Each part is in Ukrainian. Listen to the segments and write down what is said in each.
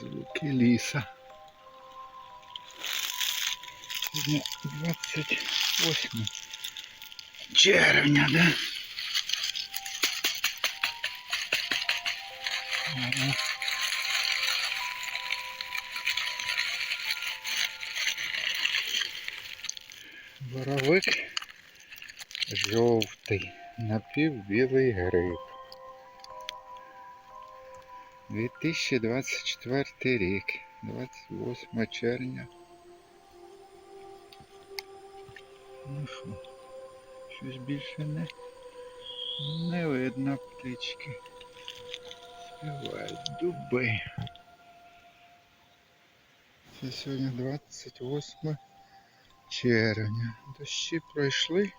Звуки ліса. Сьогодні 28 червня, да? Ага. Боровик жовтий, напівбілий гриб. 2024 рік, 28 червня. Ну що, щось більше не, не видно птички. Співають дуби. Це сьогодні 28 червня. Дощі пройшли.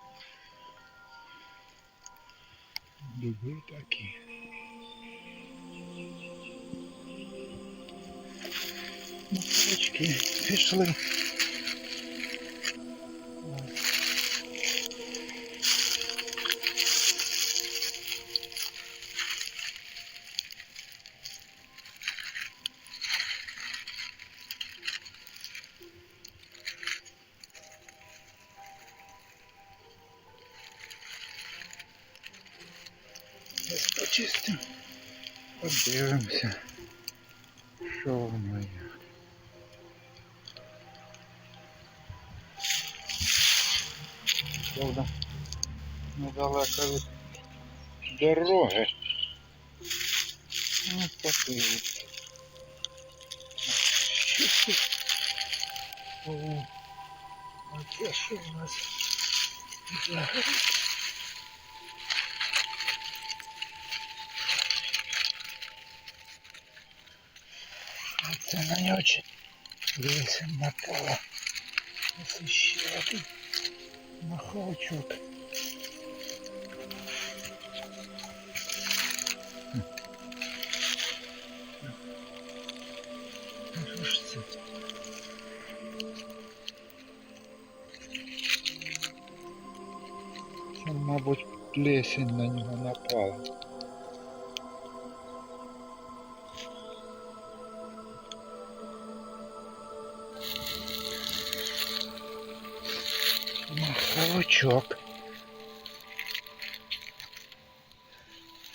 Дуби такі. Моточки фишлы. Почистим, подивимося, що в мене. Правда, недалеко від дороги. Ну, подивіться. Що це? О, а це що у нас? за гриб? А це на нього вісім напало. Ось ще один маховичок. Що ж це? Це, мабуть, плесень на нього напала. Маховичок.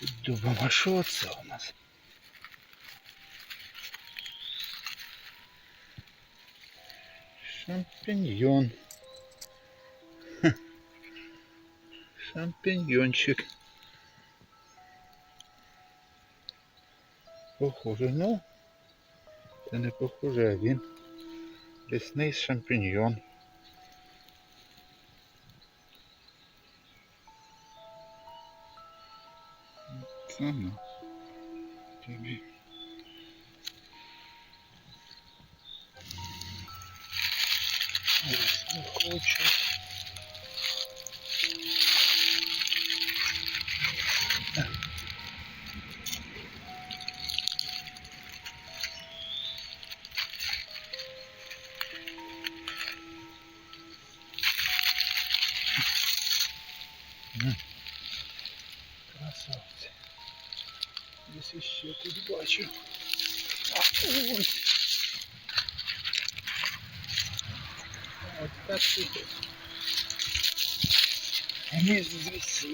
Під дубом, а що це у нас? Шампиньон. Ха. Шампиньончик. Похоже, ну. Це не похоже, а він. Лісний шампіньйон. Саме тобі. Ось не хочу. Десь ще тут бачу. А ось. От так тут. Ліз з.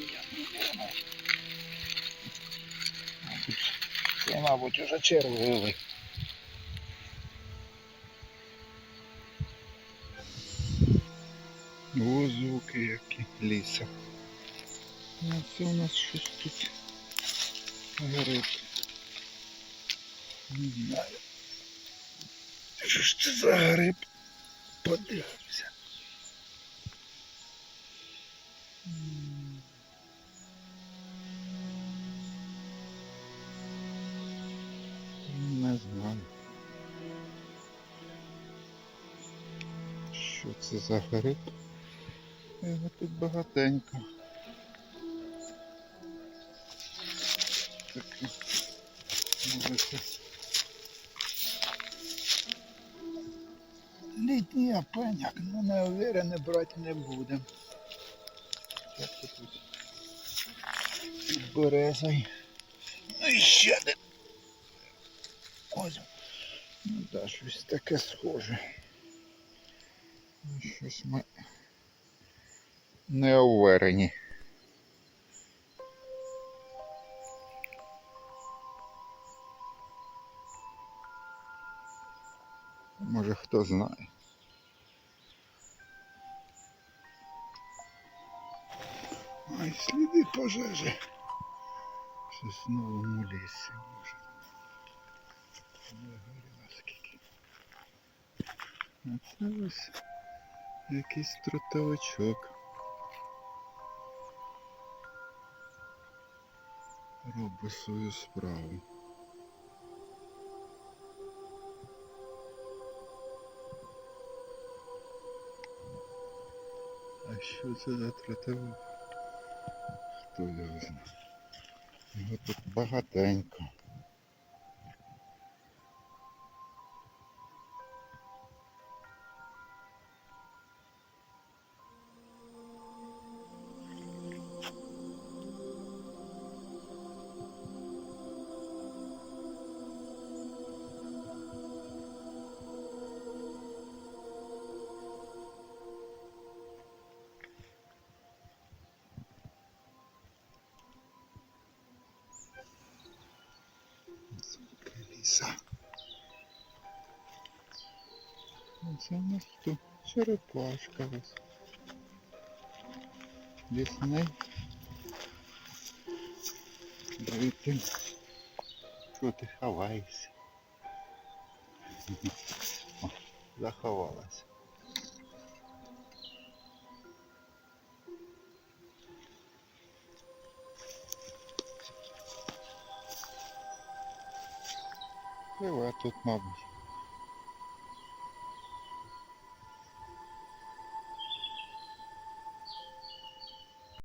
Це, мабуть, уже червивий. О, звуки які ліса. Ну, це у нас щось тут горить. Не знаю. Що ж це за гриб? Подивимося. Не знаю. Що це за гриб? Його тут багатенько. Таке. Це Літній опеняк, ну не уверений, брати не будемо. Тут. Ну і ще один. Ось. Ну да, щось таке схоже. Щось ми не уверені. Хто знає. Ай, сліди пожежі. Щось в новому лісі може. Не горіло скільки. А це ось якийсь трутовичок. Робить свою справу. Що це за тротовик? Хто його знає? Його тут багатенько. Ліса. Оце у нас тут черепашка ось. Лісний. Дивіться, що ти ховаєшся. Заховалась. Живе тут, мабуть.